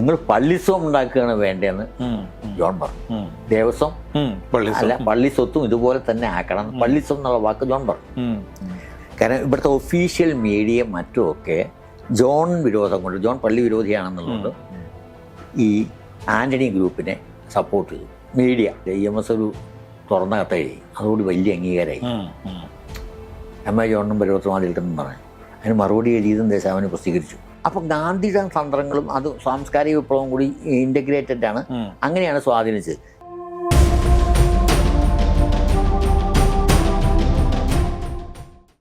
നിങ്ങൾ പള്ളിസ്വം ഉണ്ടാക്കുകയാണ് വേണ്ടതെന്ന് ജോൺ പറഞ്ഞു. ദേവസ്വം അല്ല പള്ളി സ്വത്തും ഇതുപോലെ തന്നെ ആക്കണം. പള്ളിസ്വം എന്നുള്ള വാക്ക് ജോൺ പറഞ്ഞു. കാരണം ഇവിടുത്തെ ഒഫീഷ്യൽ മീഡിയ മറ്റുമൊക്കെ ജോൺ വിരോധം കൊണ്ട് ജോൺ പള്ളി വിരോധിയാണെന്നുള്ളത് ഈ ആന്റണി ഗ്രൂപ്പിനെ സപ്പോർട്ട് ചെയ്തു. മീഡിയ ഇ എം എസ് ഒരു തുറന്ന കഥയായി. അതോട് വലിയ അംഗീകാരമായി. എം എ ജോണിനും പരിവർത്തനമാതിരിട്ടെന്നും പറഞ്ഞു. അതിന് മറുപടി എഴുതിയതും ദേശാവിനെ പ്രസിദ്ധീകരിച്ചു. അപ്പം ഗാന്ധി തന്ത്രങ്ങളും അത് സാംസ്കാരിക വിപ്ലവം കൂടി ഇന്റഗ്രേറ്റഡ് ആണ്. അങ്ങനെയാണ് സ്വാധീനിച്ചത്.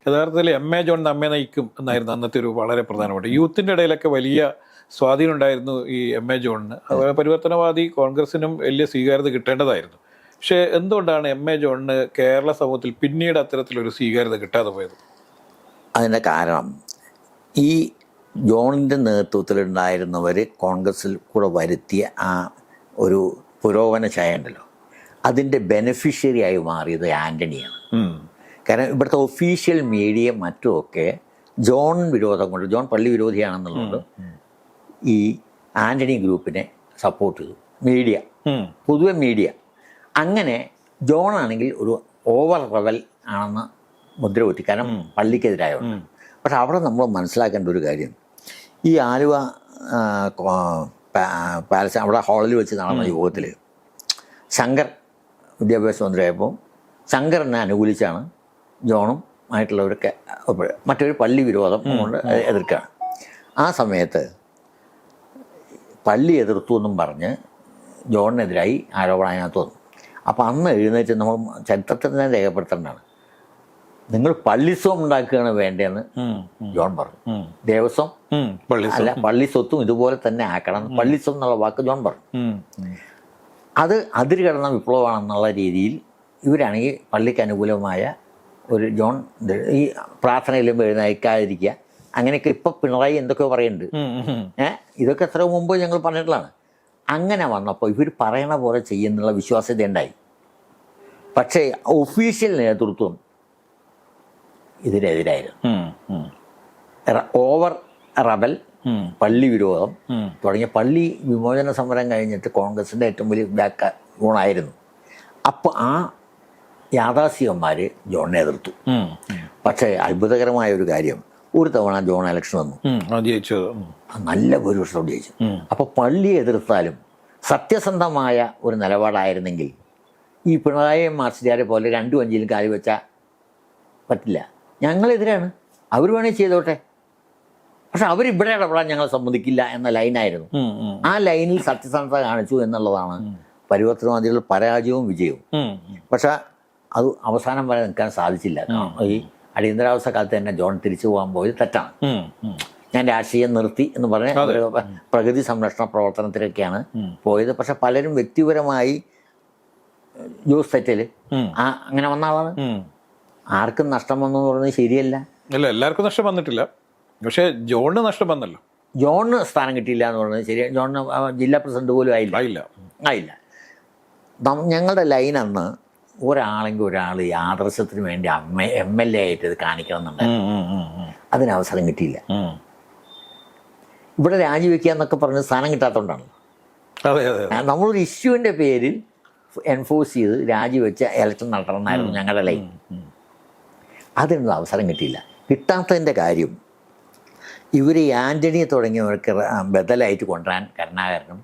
യഥാർത്ഥത്തിൽ എം എ ജോൺ നമ്മെ നയിക്കും എന്നായിരുന്നു അന്നത്തെ ഒരു വളരെ പ്രധാനപ്പെട്ട. യൂത്തിന്റെ ഇടയിലൊക്കെ വലിയ സ്വാധീനം ഉണ്ടായിരുന്നു ഈ എം എ ജോണിന്. അതുപോലെ പരിവർത്തനവാദി കോൺഗ്രസിനും വലിയ സ്വീകാര്യത കിട്ടേണ്ടതായിരുന്നു. പക്ഷേ എന്തുകൊണ്ടാണ് എം എ ജോണിന് കേരള സമൂഹത്തിൽ പിന്നീട് അത്തരത്തിലൊരു സ്വീകാര്യത കിട്ടാതെ പോയത്? അതിന്റെ കാരണം ഈ ജോണിന്റെ നേതൃത്വത്തിലുണ്ടായിരുന്നവർ കോൺഗ്രസ്സിൽ കൂടെ വരുത്തിയ ആ ഒരു പുരോഗമന ചായ ഉണ്ടല്ലോ. അതിന്റെ ബെനിഫിഷ്യറി ആയി മാറിയത് ആന്റണിയാണ് കാരണം ഇവിടുത്തെ ഒഫീഷ്യൽ മീഡിയ മറ്റുമൊക്കെ ജോൺ വിരോധം കൊണ്ട് ജോൺ പള്ളി വിരോധിയാണെന്നുള്ളത് ഈ ആന്റണി ഗ്രൂപ്പിനെ സപ്പോർട്ട് ചെയ്തു. മീഡിയ പൊതുവെ മീഡിയ അങ്ങനെ ജോൺ ആണെങ്കിൽ ഒരു ഓവർ റെവൽ ആണെന്ന് മുദ്ര കുത്തി കാരണം പള്ളിക്കെതിരായ ഉം. പക്ഷെ അവിടെ നമ്മൾ മനസ്സിലാക്കേണ്ട ഒരു കാര്യം. ഈ ആലുവ പാലസ് അവിടെ ഹാളിൽ വെച്ച് നടന്ന യോഗത്തിൽ ശങ്കർ വിദ്യാഭ്യാസ മന്ത്രിയായപ്പോൾ ശങ്കറിനെ അനുകൂലിച്ചാണ് ജോണും ആയിട്ടുള്ളവരൊക്കെ മറ്റൊരു പള്ളി വിരോധം കൊണ്ട് എതിർക്കുകയാണ് ആ സമയത്ത് പള്ളി എതിർത്തു എന്നും പറഞ്ഞ് ജോണിനെതിരായി ആരോപണം അതിനകത്ത് വന്നു. അപ്പോൾ അന്ന് എഴുന്നേറ്റ് നമ്മൾ ചരിത്രത്തിൽ തന്നെ രേഖപ്പെടുത്തേണ്ടതാണ്. നിങ്ങൾ പള്ളിസ്വം ഉണ്ടാക്കുകയാണ് വേണ്ടതെന്ന്. ജോൺ പറഞ്ഞു. ദേവസ്വം? അല്ല പള്ളി സ്വത്തും ഇതുപോലെ തന്നെ ആക്കണം. പള്ളിസ്വം എന്നുള്ള വാക്ക് ജോൺ പറഞ്ഞു. അത് അതിര് കടന്ന വിപ്ലവമാണെന്നുള്ള രീതിയിൽ ഇവരാണെങ്കിൽ പള്ളിക്ക് അനുകൂലമായ ഒരു ജോൺ ഈ പ്രാർത്ഥനയിലും എഴുന്നേക്കാതിരിക്കുക അങ്ങനെയൊക്കെ ഇപ്പം പിണറായി എന്തൊക്കെയോ പറയുന്നുണ്ട്. ഏഹ് ഇതൊക്കെ എത്ര മുമ്പ് ഞങ്ങൾ പറഞ്ഞിട്ടുള്ളതാണ്. അങ്ങനെ വന്നപ്പോൾ ഇവർ പറയണ പോലെ ചെയ്യുന്നുള്ള വിശ്വാസ്യത ഉണ്ടായി. പക്ഷേ ഒഫീഷ്യൽ നേതൃത്വം ഇതിനെതിരായിരുന്നു. ഓവർ റബൽ. പള്ളി വിരോധം തുടങ്ങിയ പള്ളി വിമോചന സമരം കഴിഞ്ഞിട്ട് കോൺഗ്രസിന്റെ ഏറ്റവും വലിയ ബാക്ക് ഗുണമായിരുന്നു അപ്പോൾ ആ യാഥാസ്ഥികന്മാർ ജോൺ എതിർത്തു. പക്ഷേ അത്ഭുതകരമായ ഒരു കാര്യം ഒരു തവണ ജോൺ ഇലക്ഷൻ വന്നു. അത് നല്ല ഭൂരിപക്ഷത്തോട് ജയിച്ചു. അപ്പൊ അപ്പോൾ പള്ളിയെ എതിർത്താലും സത്യസന്ധമായ ഒരു നിലപാടായിരുന്നെങ്കിൽ ഈ പിണറായി മാർസിലാരെ പോലെ രണ്ടു അഞ്ചിലും കാലി വെച്ചാൽ പറ്റില്ല. ഞങ്ങളെതിരാണ്. അവർ വേണേൽ ചെയ്തോട്ടെ. പക്ഷെ അവരിവിടെ ഇടപെടാൻ ഞങ്ങൾ സമ്മതിക്കില്ല എന്ന ലൈനായിരുന്നു. ആ ലൈനിൽ സത്യസന്ധത കാണിച്ചു എന്നുള്ളതാണ് പരിവർത്തനവാദികളുടെ പരാജയവും വിജയവും. പക്ഷെ അത് അവസാനം വരെ നിൽക്കാൻ സാധിച്ചില്ല. ഈ അടിയന്തരാവസ്ഥ കാലത്ത് തന്നെ ജോൺ തിരിച്ചു പോകാൻ പോയത് തെറ്റാണ്. ഞാൻ രാഷ്ട്രീയം നിർത്തി എന്ന് പറഞ്ഞ പ്രകൃതി സംരക്ഷണ പ്രവർത്തനത്തിലൊക്കെയാണ് പോയത്. പക്ഷെ പലരും വ്യക്തിപരമായി ജോസ് തെറ്റൽ ആ അങ്ങനെ വന്ന ആളാണ്. ആർക്കും നഷ്ടം വന്നു പറഞ്ഞത് ശരിയല്ല അല്ല എല്ലാവർക്കും നഷ്ടം വന്നിട്ടില്ല പക്ഷേ ജോണിന് നഷ്ടം വന്നല്ലോ ജോണിന് സ്ഥാനം കിട്ടിയില്ല എന്ന് പറഞ്ഞത് ശരി ജോണിന് ജില്ലാ പ്രസിഡന്റ് പോലും ആയില്ല ആയില്ല ആയില്ല ഞങ്ങളുടെ ലൈൻ അന്ന് ഒരാളെങ്കിൽ ഒരാൾ ഈ ആദർശത്തിന് വേണ്ടി അമ്മ എം എൽ എ ആയിട്ട് ഇത് കാണിക്കണം എന്നുണ്ടായിരുന്നു ഉം. ഉം. ഉം. ഉം. അതിന് അവസരം കിട്ടിയില്ല ഇവിടെ രാജിവെക്കുക എന്നൊക്കെ പറഞ്ഞ് സ്ഥാനം കിട്ടാത്തതുകൊണ്ടാണ് നമ്മളൊരു ഇഷ്യൂവിന്റെ പേരിൽ എൻഫോഴ്സ് ചെയ്ത് രാജിവെച്ച ഇലക്ഷൻ നടത്തണം എന്നായിരുന്നു ഞങ്ങളുടെ ലൈൻ. അതിനുള്ള അവസരം കിട്ടിയില്ല. കിട്ടാത്തതിന്റെ കാര്യം ഇവർ ഈ ആന്റണിയെ തുടങ്ങിയവർക്ക് ബദലായിട്ട് കൊണ്ടുവരാൻ കരുണാകരനും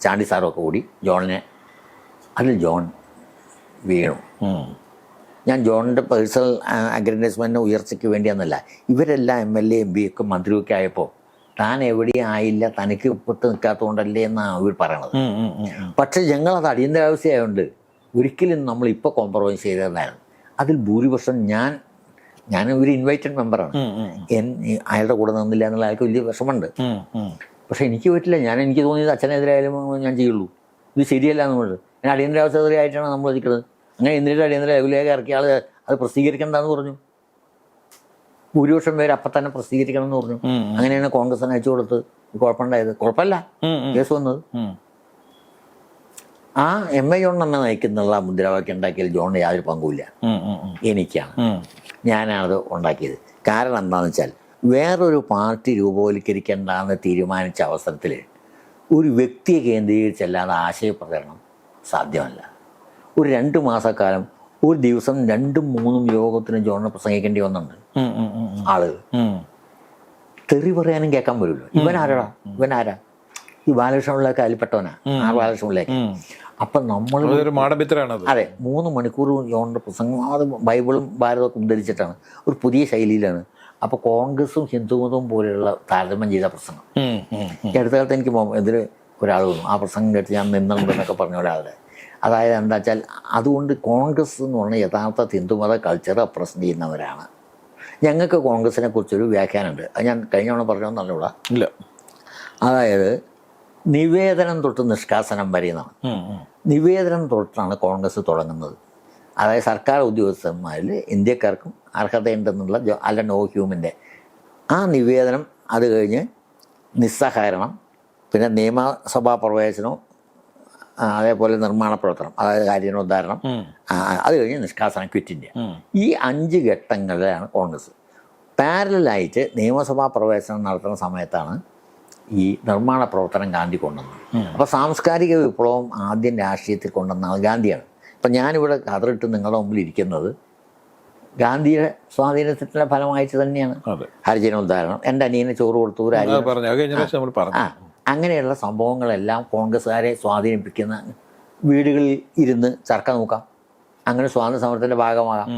ചാണ്ടി സാറും ഒക്കെ കൂടി ജോണിനെ അതിൽ ജോൺ വീണു. ഞാൻ ജോണിന്റെ പേഴ്സണൽ അഗ്രൻഡേഴ്സ്മെന്റിന് ഉയർച്ചയ്ക്ക് വേണ്ടിയെന്നല്ല ഇവരെല്ലാം M L A M P ഒക്കെ മന്ത്രിയൊക്കെ ആയപ്പോൾ താൻ എവിടെയും ആയില്ല തനിക്ക് ഇപ്പത്ത് നിൽക്കാത്തതുകൊണ്ടല്ലേ എന്നാണ് അവർ പറയണത്. പക്ഷേ ഞങ്ങളത് അടിയന്തരാവസ്ഥയായതുകൊണ്ട് ഒരിക്കലും നമ്മൾ ഇപ്പോൾ കോംപ്രമൈസ് ചെയ്തതെന്നായിരുന്നു. അതിൽ ഭൂരിപക്ഷം ഞാൻ ഞാൻ ഒരു ഇൻവൈറ്റഡ് മെമ്പറാണ്. അയാളുടെ കൂടെ നിന്നില്ല എന്നുള്ള അയാൾക്ക് വലിയ വിഷമമുണ്ട്. പക്ഷേ എനിക്ക് പറ്റില്ല. ഞാൻ എനിക്ക് തോന്നിയത് അച്ഛനെതിരായാലും ഞാൻ ചെയ്യുള്ളൂ. ഇത് ശരിയല്ല എന്ന് പറഞ്ഞത് ഞാൻ അടിയന്തരാവസ്ഥയായിട്ടാണ് നമ്മൾ ഇരിക്കുന്നത്. അങ്ങനെ എന്തിനായിട്ട് അടിയന്തര ലേഖ ഇറക്കിയ ആൾ അത് പ്രസിദ്ധീകരിക്കേണ്ടെന്ന് പറഞ്ഞു. ഭൂരിപക്ഷം പേര് അപ്പം തന്നെ പ്രസിദ്ധീകരിക്കണം എന്ന് പറഞ്ഞു അങ്ങനെയാണ് കോൺഗ്രസിന് അയച്ചു കൊടുത്ത് കുഴപ്പമുണ്ടായത്. കുഴപ്പമില്ല. കേസ് വന്നത്. ആ എം എ ജോൺ എന്നെ നയിക്കുന്നുള്ള മുദ്രാവാക്യം ഉണ്ടാക്കിയാൽ ജോണിന് യാതൊരു പങ്കുമില്ല. എനിക്കാണ്. ഞാനാണത് ഉണ്ടാക്കിയത്. കാരണം എന്താണെന്ന് വെച്ചാൽ വേറൊരു പാർട്ടി രൂപവൽക്കരിക്കേണ്ടെന്ന് തീരുമാനിച്ച അവസരത്തിൽ ഒരു വ്യക്തിയെ കേന്ദ്രീകരിച്ചല്ലാതെ ആശയപ്രചരണം സാധ്യമല്ല. ഒരു രണ്ട് മാസക്കാലം ഒരു ദിവസം രണ്ടും മൂന്നും യോഗത്തിന് ജോണിനെ പ്രസംഗിക്കേണ്ടി ഉം. ആളുകൾ തെറി പറയാനും കേൾക്കാൻ വരുമല്ലോ ഇവൻ ആരാടാ ഇവൻ ആരാ ഈ ബാലകൃഷ്ണപിള്ളയൊക്കെ അതിൽപ്പെട്ടവനാ ആ ബാലകൃഷ്ണപിള്ളയൊക്കെ ഉം. അപ്പം നമ്മൾ അതെ മൂന്ന് മണിക്കൂർ ജോണിന്റെ പ്രസംഗം അത് ബൈബിളും ഭാരതമൊക്കെ ഉദ്ധരിച്ചിട്ടാണ്. ഒരു പുതിയ ശൈലിയിലാണ്. അപ്പോൾ കോൺഗ്രസും ഹിന്ദുമതവും പോലെയുള്ള താരതമ്യം ചെയ്ത പ്രസംഗം. ഈ അടുത്ത കാലത്ത് എനിക്ക് ഇതിൽ ഒരാൾ വന്നു. ആ പ്രസംഗം കേട്ട് ഞാൻ നിന്നുണ്ടെന്നൊക്കെ പറഞ്ഞ ഒരാളുടെ അതായത് എന്താ വെച്ചാൽ അതുകൊണ്ട് കോൺഗ്രസ് എന്ന് പറഞ്ഞാൽ യഥാർത്ഥ ഹിന്ദുമത കൾച്ചർ റെപ്രസെന്റ് ചെയ്യുന്നവരാണ്. ഞങ്ങൾക്ക് കോൺഗ്രസിനെ കുറിച്ചൊരു വ്യാഖ്യാനമുണ്ട്. അത് ഞാൻ കഴിഞ്ഞ തവണ ഇല്ല. അതായത് നിവേദനം തൊട്ട് നിഷ്കാസനം വരെ എന്നാണ്. നിവേദനം തൊട്ടാണ് കോൺഗ്രസ് തുടങ്ങുന്നത്. അതായത് സർക്കാർ ഉദ്യോഗസ്ഥന്മാരിൽ ഇന്ത്യക്കാർക്കും അർഹതയുണ്ടെന്നുള്ള ജോ- അല്ല നോ ഹ്യൂമിന്റെ ആ നിവേദനം അത് കഴിഞ്ഞ് നിസ്സഹകരണം പിന്നെ നിയമസഭാ പ്രവേശനവും അതേപോലെ നിർമ്മാണ പ്രവർത്തനം അതായത് കാര്യോദ്ധാരണം അത് കഴിഞ്ഞ് നിഷ്കാസനം ക്വിറ്റ് ഇന്ത്യ. ഈ അഞ്ച് ഘട്ടങ്ങളിലാണ് കോൺഗ്രസ്. പാരലായിട്ട് നിയമസഭാ പ്രവേശനം നടത്തുന്ന സമയത്താണ് ഈ നിർമ്മാണ പ്രവർത്തനം ഗാന്ധി കൊണ്ടുവന്നു. അപ്പോൾ സാംസ്കാരിക വിപ്ലവം ആദ്യം രാഷ്ട്രീയത്തിൽ കൊണ്ടുവന്നത് ഗാന്ധിയാണ്. അപ്പം ഞാനിവിടെ കതറിട്ട് നിങ്ങളുടെ മുമ്പിൽ ഇരിക്കുന്നത് ഗാന്ധിയുടെ സ്വാധീനത്തിന്റെ ഫലമായിട്ട് തന്നെയാണ്. ഹരിജനോദ്ധാരണം എന്റെ അനിയനെ ചോറ് കൊടുത്തു ആ അങ്ങനെയുള്ള സംഭവങ്ങളെല്ലാം കോൺഗ്രസ്സുകാരെ സ്വാധീനിപ്പിക്കുന്ന വീടുകളിൽ ഇരുന്ന് ചർക്ക നോക്കാം. അങ്ങനെ സ്വാതന്ത്ര്യ സമരത്തിന്റെ ഭാഗമാകാം.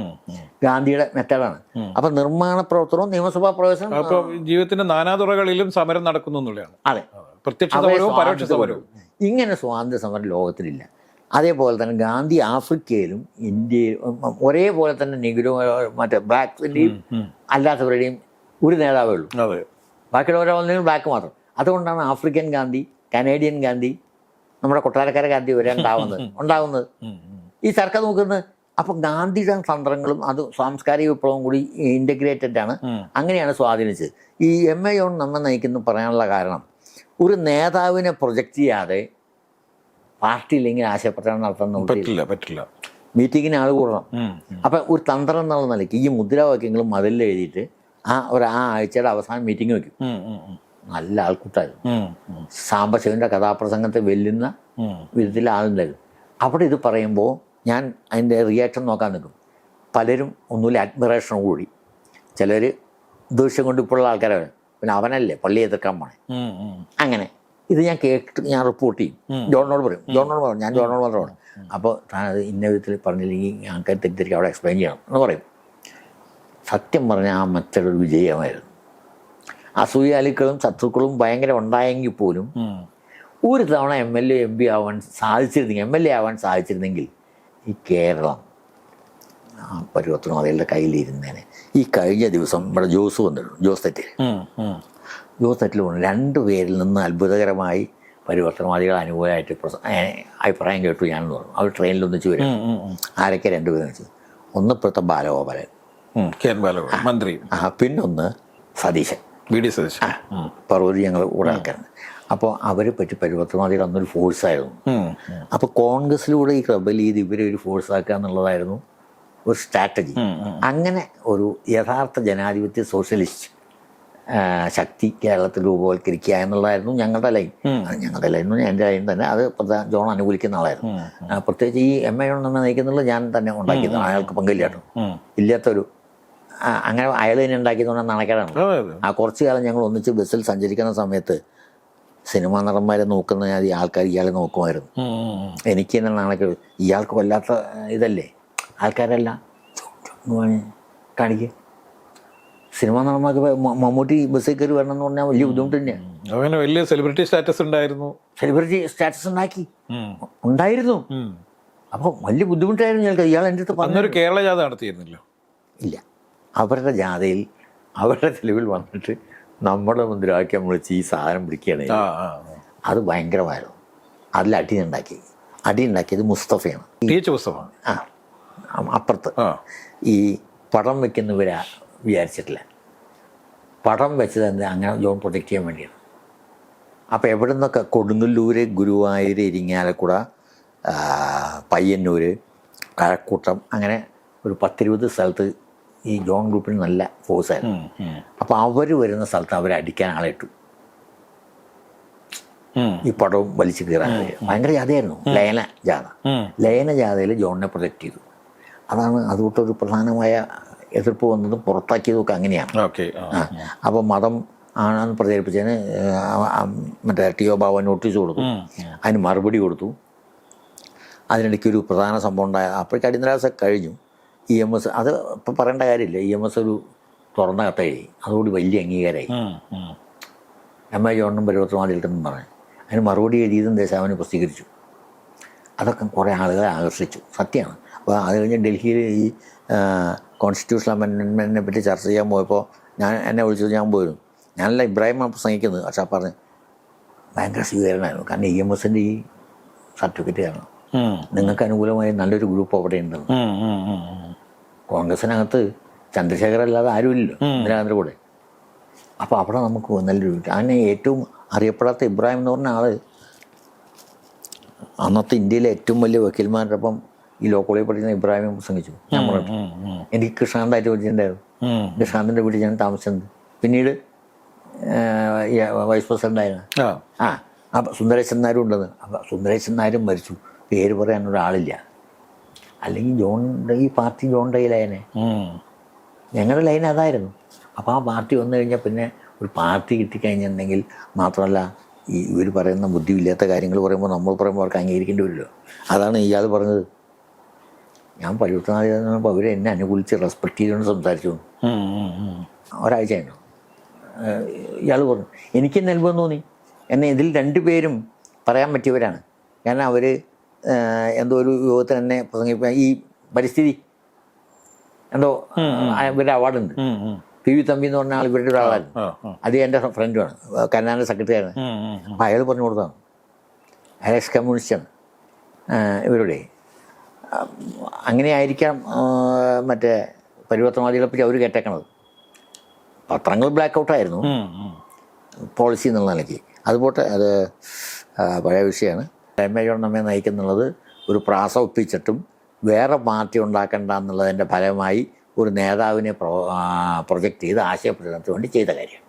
ഗാന്ധിയുടെ മെത്തേഡാണ്. അപ്പൊ നിർമ്മാണ പ്രവർത്തനവും നിയമസഭാ പ്രവേശനം അപ്പൊ ജീവിതത്തിന്റെ നാനാതുറകളിലും സമരം നടക്കുന്നു എന്നുള്ളതാണ്. അതെ. പരോക്ഷ സമരവും. ഇങ്ങനെ സ്വാതന്ത്ര്യ സമരം ലോകത്തിലില്ല. അതേപോലെ തന്നെ ഗാന്ധി ആഫ്രിക്കയിലും ഇന്ത്യയിലും ഒരേപോലെ തന്നെ നെഗുരു മറ്റേ ബ്ലാക്കിന്റെയും. അല്ലാത്തവരുടെയും ഒരു നേതാവേ ഉള്ളൂ. ബാക്കിയുള്ളവരെ വന്നതിന് ബ്ലാക്ക് മാത്രം. അതുകൊണ്ടാണ് ആഫ്രിക്കൻ ഗാന്ധി കനേഡിയൻ ഗാന്ധി നമ്മുടെ കൊട്ടാരക്കാര ഗാന്ധി വരെ ഉണ്ടാവുന്നത്. ഉണ്ടാവുന്നത്. ഈ ചർക്ക നോക്കുന്നത് അപ്പം ഗാന്ധിയുടെ തന്ത്രങ്ങളും അത് സാംസ്കാരിക വിപ്ലവം കൂടി ഇന്റഗ്രേറ്റഡ് ആണ്. അങ്ങനെയാണ് സ്വാധീനിച്ചത്. ഈ എം എ യോൺ നമ്മെ നയിക്കുന്നു പറയാനുള്ള കാരണം ഒരു നേതാവിനെ പ്രൊജക്റ്റ് ചെയ്യാതെ പാർട്ടി ഇല്ലെങ്കിൽ ആശയപ്രചരണം നടത്താൻ പറ്റില്ല പറ്റില്ല. മീറ്റിങ്ങിന് ആൾ കൂടണം. അപ്പം ഒരു തന്ത്രം എന്നുള്ള നിലയ്ക്ക് ഈ മുദ്രാവാക്യങ്ങളും മതിലിൽ എഴുതിയിട്ട് ആ ഒരു ആ ആഴ്ചയുടെ അവസാനം മീറ്റിംഗ് ഉം. നല്ല ആൾക്കൂട്ടായിരുന്നു ഉം. കഥാപ്രസംഗത്തെ വെല്ലുന്ന. വിധത്തിൽ ആളുണ്ടായിരുന്നു അവിടെ ഇത് പറയുമ്പോൾ ഞാൻ അതിന്റെ റിയാക്ഷൻ നോക്കാൻ നിൽക്കും. പലരും ഒന്നുമില്ല അഡ്മിറേഷൻ കൂടി. ചിലർ ദേഷ്യം കൊണ്ട് ഇപ്പോഴുള്ള ആൾക്കാരാണ്. പിന്നെ അവനല്ലേ പള്ളി എതിർക്കാൻ പോണേ. അങ്ങനെ. ഇത് ഞാൻ കേട്ട് ഞാൻ റിപ്പോർട്ട് ചെയ്യും. ജോണിനോട് പറയും. ജോണിനോട് പറയും. ഞാൻ ജോണിനോട് മാത്രമാണ് അപ്പോൾ താൻ അത് ഇന്ന വിധത്തിൽ പറഞ്ഞില്ലെങ്കിൽ ഞങ്ങൾക്ക് തെറ്റിദ്ധരിക്കും. അവിടെ എക്സ്പ്ലെയിൻ ചെയ്യണം എന്ന് പറയും. സത്യം പറഞ്ഞാൽ ആ മെത്തേഡ് ഒരു വിജയമായിരുന്നു. അസൂയാലുക്കളും ശത്രുക്കളും ഭയങ്കര ഉണ്ടായെങ്കിൽ പോലും ഒരു തവണ M L A M P ആവാൻ സാധിച്ചിരുന്നെങ്കിൽ എം എൽ എ ആവാൻ സാധിച്ചിരുന്നെങ്കിൽ ഈ കേരളം. ആ അതെല്ലാം കയ്യിലിരുന്നേനെ. ഈ കഴിഞ്ഞ ദിവസം ഇവിടെ ജോസ് വന്നിട്ടുണ്ട് ജോസ് തെറ്റിൽ. ജോസ് തെറ്റിൽ വന്നു. രണ്ട് പേരിൽ നിന്ന് അത്ഭുതകരമായി പരിവർത്തനവാദികൾ അനുകൂലമായിട്ട് അഭിപ്രായം കേട്ടു ഞാനെന്ന് പറഞ്ഞു. അവർ ട്രെയിനിൽ ഒന്നിച്ച് വരും. ആരൊക്കെ രണ്ടുപേരും വെച്ചത്? ഒന്ന് ഇപ്പോഴത്തെ ബാലഗോപാലൻ. കെ മന്ത്രി. ആ പിന്നൊന്ന് സതീശൻ. V D Satheesan. ഉം. പറവൂര് ഞങ്ങൾ കൂടെ ആൾക്കാരാണ് അപ്പോൾ അവരെ പറ്റി പരിവർത്തനവാദികൾ അന്നൊരു ഫോഴ്സായിരുന്നു. അപ്പോൾ കോൺഗ്രസ്സിലൂടെ ഈ റബൽ ചെയ്ത് ഇവരെ ഒരു ഫോഴ്സ് ആക്കുക എന്നുള്ളതായിരുന്നു ഒരു സ്ട്രാറ്റജി. അങ്ങനെ ഒരു യഥാർത്ഥ ജനാധിപത്യ സോഷ്യലിസ്റ്റ് ശക്തി കേരളത്തിൽ രൂപവൽക്കരിക്കുക എന്നുള്ളതായിരുന്നു ഞങ്ങളുടെ ലൈൻ ഞങ്ങളുടെ ലൈൻ എന്റെ ലൈൻ തന്നെ. അത് പ്രധാന ജോൺ അനുകൂലിക്കുന്ന ആളായിരുന്നു. പ്രത്യേകിച്ച് ഈ എം എ ജോൺ എന്നെ നയിക്കുന്നുള്ളത് ഞാൻ തന്നെ ഉണ്ടാക്കിയത്. അയാൾക്ക് പങ്കില്ലാട്ടോ. ഇല്ലാത്തൊരു അങ്ങനെ അയാൾ തന്നെ ഉണ്ടാക്കിയതുകൊണ്ട് നാണക്കേടാണ്. ആ കുറച്ചു കാലം ഞങ്ങൾ ഒന്നിച്ച് ബസ്സിൽ സഞ്ചരിക്കുന്ന സമയത്ത് സിനിമാ നടന്മാരെ നോക്കുന്ന ഈ ആൾക്കാർ ഇയാളെ നോക്കുമായിരുന്നു. എനിക്ക് തന്നെ നാണക്കേട്. ഇയാൾക്ക് വല്ലാത്ത ഇതല്ലേ? ആൾക്കാരല്ല. കാണിക്കുക സിനിമാ നടന്മാർക്ക് മമ്മൂട്ടി ബസ്സിൽ കയറി വരണം എന്ന് പറഞ്ഞാൽ വലിയ ബുദ്ധിമുട്ട് തന്നെയാണ് വലിയ സെലിബ്രിറ്റി സ്റ്റാറ്റസ് ഉണ്ടായിരുന്നു. സെലിബ്രിറ്റി സ്റ്റാറ്റസ് ഉണ്ടാക്കി. ഉണ്ടായിരുന്നു. അപ്പോൾ വലിയ ബുദ്ധിമുട്ടായിരുന്നു ഞങ്ങൾക്ക് ഇയാൾ എന്റെ അടുത്ത് പറഞ്ഞൊരു കേരള ജാഥ നടത്തിയിരുന്നല്ലോ. ഇല്ല. അവരുടെ ജാഥയിൽ അവരുടെ തെളിവിൽ വന്നിട്ട് നമ്മുടെ മുദ്രാവാക്യം വിളിച്ച് ഈ സാധനം പിടിക്കുകയാണ്. അത് ഭയങ്കരമായിരുന്നു. അതിൽ അടി ഉണ്ടാക്കി. അടി ഉണ്ടാക്കിയത് മുസ്തഫയാണ്. മുസ്തഫ. ആ അപ്പുറത്ത്. ഈ പടം വെക്കുന്നവരാ വിചാരിച്ചിട്ടില്ല. പടം വെച്ചത് എന്താ അങ്ങനെ ജോൺ പ്രൊട്ടക്റ്റ് ചെയ്യാൻ വേണ്ടിയാണ്. അപ്പോൾ എവിടെ നിന്നൊക്കെ കൊടുങ്ങല്ലൂര് ഗുരുവായൂർ ഇരിങ്ങാലക്കുട പയ്യന്നൂർ കഴക്കൂട്ടം അങ്ങനെ ഒരു പത്തിരുപത് സ്ഥലത്ത് ഈ ജോൺ ഗ്രൂപ്പിന് നല്ല ഫോഴ്സായിരുന്നു. അപ്പോൾ അവർ വരുന്ന സ്ഥലത്ത് അവരെ അടിക്കാൻ ആളെ ഇട്ടു. ഈ പടവും വലിച്ചു കീറാൻ ഭയങ്കര ജാഥയായിരുന്നു. ലയന ജാഥ. ലയന ജാഥയിൽ ജോണിനെ പ്രൊജക്റ്റ് ചെയ്തു. അതാണ് അതുകൊണ്ടൊരു പ്രധാനമായ എതിർപ്പ് വന്നതും പുറത്താക്കിയതും ഒക്കെ അങ്ങനെയാണ് അപ്പോൾ മതം ആണെന്ന് പ്രചരിപ്പിച്ചതിന് മറ്റേ ടി ഒ ബാബ നോട്ടീസ് കൊടുത്തു. അതിന് മറുപടി കൊടുത്തു. അതിനിടയ്ക്ക് ഒരു പ്രധാന സംഭവം ഉണ്ടായ അപ്പോഴേക്ക് അടിയന്തരാവസ്ഥ കഴിഞ്ഞു. ഇ എം എസ് അത് ഇപ്പം പറയേണ്ട കാര്യമില്ല. ഇ എം എസ് ഒരു തുറന്ന കത്തെഴുതി അതോടുകൂടി വലിയ അംഗീകാരമായി. എം എ ജോണും പരിവർത്തനവാദികൾക്കെന്നും പറഞ്ഞു. അതിന് മറുപടി എഴുതിയതും ദേശാവിനെ പ്രസിദ്ധീകരിച്ചു. അതൊക്കെ കുറേ ആളുകളെ ആകർഷിച്ചു. സത്യമാണ്. അപ്പോൾ അത് കഴിഞ്ഞ് ഡൽഹിയിൽ ഈ കോൺസ്റ്റിറ്റ്യൂഷണൽ അമെൻമെന്റിനെ പറ്റി ചർച്ച ചെയ്യാൻ പോയപ്പോൾ ഞാൻ എന്നെ വിളിച്ചത് ഞാൻ പോയിരുന്നു. ഞാനല്ല ഇബ്രാഹിമാണ് പ്രസംഗിക്കുന്നത്. പക്ഷേ പറഞ്ഞ് ഭയങ്കര സ്വീകരണമായിരുന്നു. കാരണം ഇ എം എസിന്റെ ഈ സർട്ടിഫിക്കറ്റ് കാരണം നിങ്ങൾക്ക് അനുകൂലമായി നല്ലൊരു ഗ്രൂപ്പ് അവിടെ ഉണ്ടെന്ന്. കോൺഗ്രസിനകത്ത് ചന്ദ്രശേഖർ അല്ലാതെ ആരുമില്ലല്ലോ ഇന്ദിരാഗാന്ധിയുടെ കൂടെ. അപ്പോൾ അവിടെ നമുക്ക് നല്ലൊരു അങ്ങനെ ഏറ്റവും അറിയപ്പെടാത്ത ഇബ്രാഹിം എന്ന് പറഞ്ഞ ആൾ അന്നത്തെ ഇന്ത്യയിലെ ഏറ്റവും വലിയ വക്കീൽമാരുടെ ഒപ്പം ഈ ലോ കോളേജിൽ പഠിക്കുന്ന ഇബ്രാഹിം പ്രസംഗിച്ചു. ഞാൻ പറഞ്ഞു. എനിക്ക് കൃഷ്ണാന്തായിട്ട് ചോദിച്ചിട്ടുണ്ടായിരുന്നു. കൃഷ്ണാന്തിന്റെ വീട്ടിൽ ഞാൻ താമസിച്ചത് പിന്നീട് വൈസ് പ്രസിഡന്റ് ആയിരുന്നു ആ. ആ അപ്പം സുന്ദരേശൻ നായരും ഉണ്ടെന്ന് അപ്പം സുന്ദരേശൻ നായരും മരിച്ചു. പേര് പറയാൻ ഒരാളില്ല. അല്ലെങ്കിൽ ജോൺ ഈ പാർട്ടി ജോൺ ലൈനെ ഞങ്ങളുടെ ലൈൻ അതായിരുന്നു. അപ്പോൾ ആ പാർട്ടി വന്നു കഴിഞ്ഞാൽ പിന്നെ ഒരു പാർട്ടി കിട്ടിക്കഴിഞ്ഞിട്ടുണ്ടെങ്കിൽ മാത്രമല്ല ഈ ഇവർ പറയുന്ന ബുദ്ധിയില്ലാത്ത കാര്യങ്ങൾ പറയുമ്പോൾ നമ്മൾ പറയുമ്പോൾ അവർക്ക് അംഗീകരിക്കേണ്ടി വരുമല്ലോ. അതാണ് ഇയാൾ പറഞ്ഞത്. ഞാൻ പരിവർത്തനപ്പോൾ അവർ എന്നെ അനുകൂലിച്ച് റെസ്പെക്ട് ചെയ്തുകൊണ്ട് സംസാരിച്ചു. ഉം. ഉം. ഉം. ഒരാഴ്ച ആയിരുന്നു ഇയാൾ പറഞ്ഞു എനിക്ക് നൽകുമെന്ന് തോന്നി. എന്നെ ഇതിൽ രണ്ടുപേരും പറയാൻ പറ്റിയവരാണ്. കാരണം അവർ എന്തോ ഒരു യോഗത്തിന് തന്നെ പ്രസംഗി ഈ പരിസ്ഥിതി എന്തോ ഇവരുടെ അവാർഡുണ്ട്. പി വി തമ്പി എന്ന് പറഞ്ഞ ആൾ ഇവരുടെ ഒരാളായിരുന്നു. അത് എന്റെ ഫ്രണ്ടുമാണ്. കരുണാകരൻ സെക്രട്ടറിയാണ്. അപ്പോൾ അയാൾ പറഞ്ഞു കൊടുത്തതാണ്. അയാൾ എക്സ് കമ്മ്യൂണിസ്റ്റാണ് ഇവരുടെ. അങ്ങനെയായിരിക്കാം അങ്ങനെ ആയിരിക്കാം ആ, മറ്റേ പരിവർത്തനവാദികളെ പറ്റി അവർ കേട്ടേക്കണത്. പത്രങ്ങൾ ബ്ലാക്ക് ഔട്ടായിരുന്നു. പോളിസി എന്നുള്ള നിലയ്ക്ക്. അതുപോട്ടെ അത് പഴയ വിഷയമാണ്. രമേശോൺ നമ്മെ നയിക്കുന്നുള്ളത് ഒരു പ്രാസ ഒപ്പിച്ചിട്ടും വേറെ പാർട്ടി ഉണ്ടാക്കണ്ട എന്നുള്ളതിന്റെ ഫലമായി ഒരു നേതാവിനെ പ്രൊ പ്രൊജക്റ്റ് ചെയ്ത് ആശയപ്രചരണത്തിന് വേണ്ടി ചെയ്ത കാര്യം